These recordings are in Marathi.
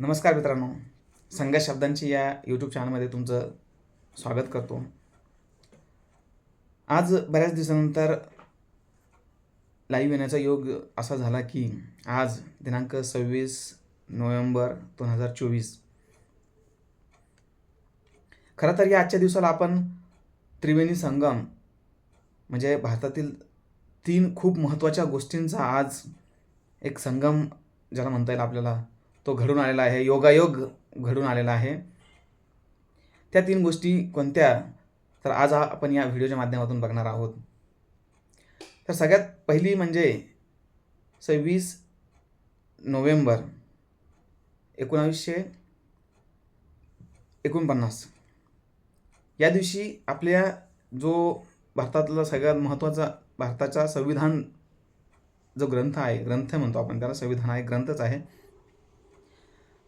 नमस्कार मित्रांनो. संघर्ष शब्दांची या यूट्यूब चॅनलमध्ये तुमचं स्वागत करतो. आज बऱ्याच दिवसानंतर लाईव्ह येण्याचा योग असा झाला की आज दिनांक सव्वीस नोव्हेंबर दोन हजार चोवीस. खरं तर या आजच्या दिवसाला आपण त्रिवेणी संगम म्हणजे भारतातील तीन खूप महत्त्वाच्या गोष्टींचा आज एक संगम ज्याला म्हणता येईल आपल्याला तो घडून आलेला आहे योगायोग घडून आलेला आहे. त्या तीन गोष्टी कोणत्या? तर आज आपण या व्हिडिओच्या माध्यमातून बघणार आहोत. तर सगळ्यात पहिली म्हणजे सव्वीस नोव्हेंबर एकोणावीसशे एकोणपन्नास. या दिवशी आपल्या जो भारतातला सगळ्यात महत्त्वाचा भारताचा संविधान जो ग्रंथ आहे ग्रंथ म्हणतो आपण त्याला संविधान आहे ग्रंथच आहे.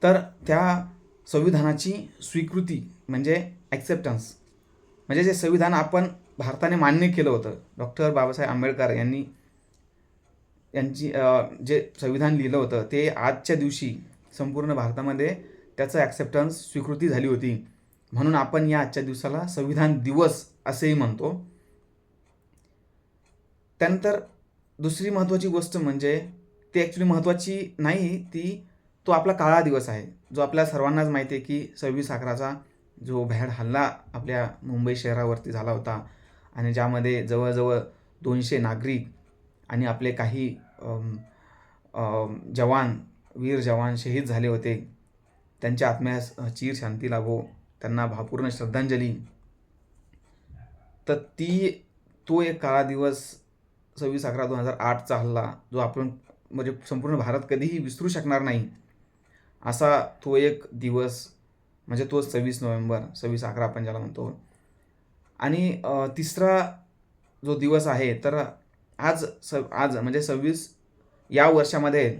तर त्या संविधानाची स्वीकृती म्हणजे ॲक्सेप्टन्स म्हणजे जे संविधान आपण भारताने मान्य केलं होतं डॉक्टर बाबासाहेब आंबेडकर यांनी यांची जे संविधान लिहिलं होतं ते आजच्या दिवशी संपूर्ण भारतामध्ये त्याचं ॲक्सेप्टन्स स्वीकृती झाली होती. म्हणून आपण या आजच्या दिवसाला संविधान दिवस असेही म्हणतो. त्यानंतर दुसरी महत्त्वाची गोष्ट म्हणजे ती ॲक्च्युली महत्त्वाची नाही ती तो आपला काळा दिवस आहे. जो आपल्या सर्वांनाच माहिती आहे की सव्वीस अकराचा जो भ्याड हल्ला आपल्या मुंबई शहरावरती झाला होता आणि ज्यामध्ये जवळजवळ दोनशे नागरिक आणि आपले काही जवान वीर जवान शहीद झाले होते. त्यांच्या आत्म्यास चीर शांती लाभो त्यांना भावपूर्ण श्रद्धांजली. तर ती तो एक काळा दिवस सव्वीस अकरा दोन हजार आठचा हल्ला जो आपण म्हणजे संपूर्ण भारत कधीही विसरू शकणार नाही. असा तो एक दिवस म्हणजे तो सव्वीस नोव्हेंबर सव्वीस अकरा आपण ज्याला म्हणतो. आणि तिसरा जो दिवस आहे तर आज स आज म्हणजे सव्वीस या वर्षामध्ये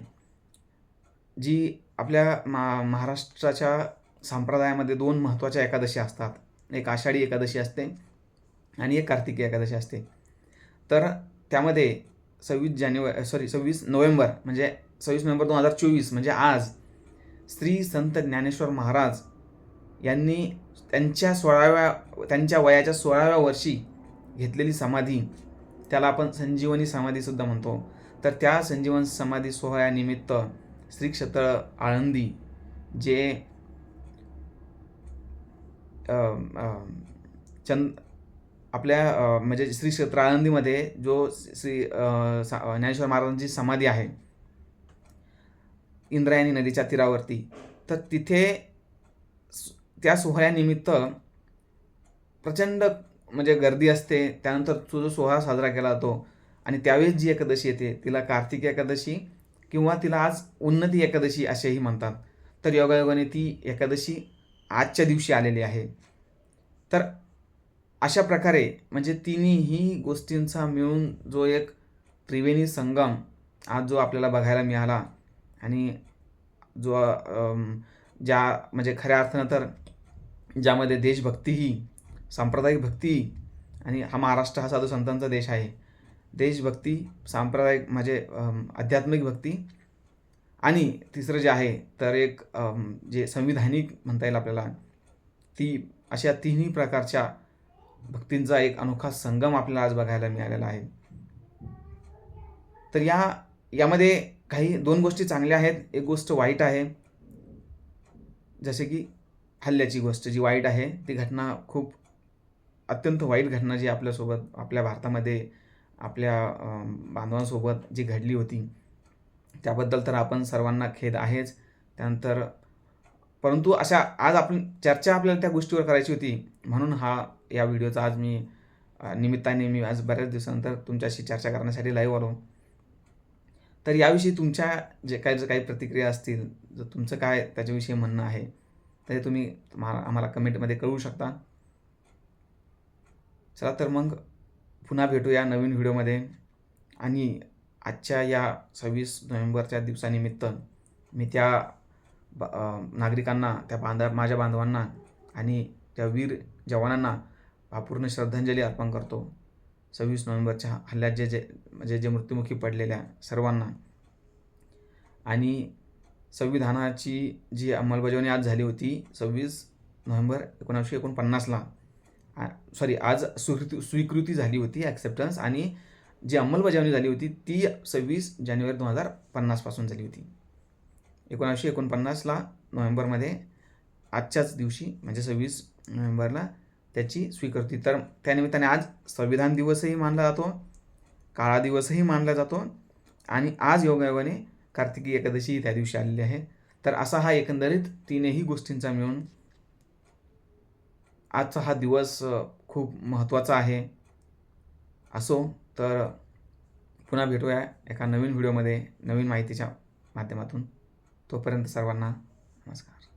जी आपल्या मा महाराष्ट्राच्या संप्रदायामध्ये दोन महत्त्वाच्या एकादशी असतात. एक आषाढी एकादशी असते आणि एक कार्तिकी एकादशी असते. तर त्यामध्ये सव्वीस जानेवारी सॉरी सव्वीस नोव्हेंबर म्हणजे सव्वीस नोव्हेंबर दोन हजार चोवीस म्हणजे आज श्री संत ज्ञानेश्वर महाराज यांनी त्यांच्या सोळाव्या त्यांच्या वयाच्या सोळाव्या वर्षी घेतलेली समाधी त्याला आपण संजीवनी समाधीसुद्धा म्हणतो. तर त्या संजीवन समाधी सोहळ्यानिमित्त श्री क्षेत्र आळंदी जे चंद आपल्या म्हणजे श्री क्षेत्र आळंदीमध्ये जो श्री सा- ज्ञानेश्वर महाराजांची समाधी आहे इंद्रायणी नदीच्या तीरावरती. तर तिथे त्या सोहळ्यानिमित्त प्रचंड म्हणजे गर्दी असते. त्यानंतर तो जो सोहळा साजरा केला जातो आणि त्यावेळेस जी एकादशी येते तिला कार्तिक एकादशी किंवा तिला आज उन्नती एकादशी असेही म्हणतात. तर योगायोगाने ती एकादशी आजच्या दिवशी आलेली आहे. तर अशा प्रकारे म्हणजे तिन्ही गोष्टींचा मिळून जो एक त्रिवेणी संगम आज जो आपल्याला बघायला मिळाला आणि जो ज्या म्हणजे खऱ्या अर्थानं तर ज्यामध्ये देशभक्तीही सांप्रदायिक भक्ती आणि हा महाराष्ट्र हा साधू संतांचा देश आहे. देशभक्ती सांप्रदायिक म्हणजे आध्यात्मिक भक्ती आणि तिसरं जे आहे तर एक जे संविधानिक म्हणता येईल आपल्याला ती अशा तिन्ही प्रकारच्या भक्तींचा एक अनोखा संगम आपल्याला आज बघायला मिळालेला आहे. तर या यामध्ये काही दोन गोष्टी चांगल्या आहेत. एक गोष्ट वाईट आहे. जसे की हल्ल्याची गोष्ट जी वाईट आहे ती घटना खूप अत्यंत वाईट घटना जी आपल्यासोबत आपल्या भारतामध्ये आपल्या बांधवांसोबत जी घडली होती त्याबद्दल तर आपण सर्वांना खेद आहेच. त्यानंतर परंतु अशा आज आपण चर्चा आपल्याला त्या गोष्टीवर करायची होती. म्हणून हा या व्हिडिओचा आज मी निमित्ताने मी आज बऱ्याच दिवसानंतर तुमच्याशी चर्चा करण्यासाठी लाईव्ह आलो. तर याविषयी तुमच्या जे काही जे काही प्रतिक्रिया असतील जर तुमचं काय त्याच्याविषयी म्हणणं आहे तर तुम्ही मा- आम्हाला कमेंटमध्ये कळवू शकता. चला तर मग पुन्हा भेटूया नवीन व्हिडिओमध्ये. आणि आजच्या या सव्वीस नोव्हेंबरच्या दिवसानिमित्त मी त्या ब- नागरिकांना त्या बांधा माझ्या बांधवांना आणि त्या वीर जवानांना अपूर्ण श्रद्धांजली अर्पण करतो. सव्वीस नोव्हेंबरच्या हल्ल्यात जे जे म्हणजे जे मृत्युमुखी पडलेल्या सर्वांना. आणि संविधानाची जी अंमलबजावणी आज झाली होती सव्वीस नोव्हेंबर एकोणीसशे एकोणपन्नासला सॉरी आज स्वीकृती स्वीकृती झाली होती ॲक्सेप्टन्स आणि जी अंमलबजावणी झाली होती ती सव्वीस जानेवारी दोन हजार पन्नासपासून झाली होती. एकोणीसशे एकोणपन्नासला नोव्हेंबरमध्ये आजच्याच दिवशी म्हणजे सव्वीस नोव्हेंबरला त्याची स्वीकृती. तर त्यानिमित्ताने आज संविधान दिवसही मानला जातो काळा दिवसही मानला जातो आणि आज योगायोगाने कार्तिकी एकादशी त्या दिवशी आलेली आहे. तर असा हा एकंदरीत तीनही गोष्टींचा मिळून आजचा हा दिवस खूप महत्त्वाचा आहे. असो तर पुन्हा भेटूया एका नवीन व्हिडिओमध्ये नवीन माहितीच्या माध्यमातून. तोपर्यंत सर्वांना नमस्कार.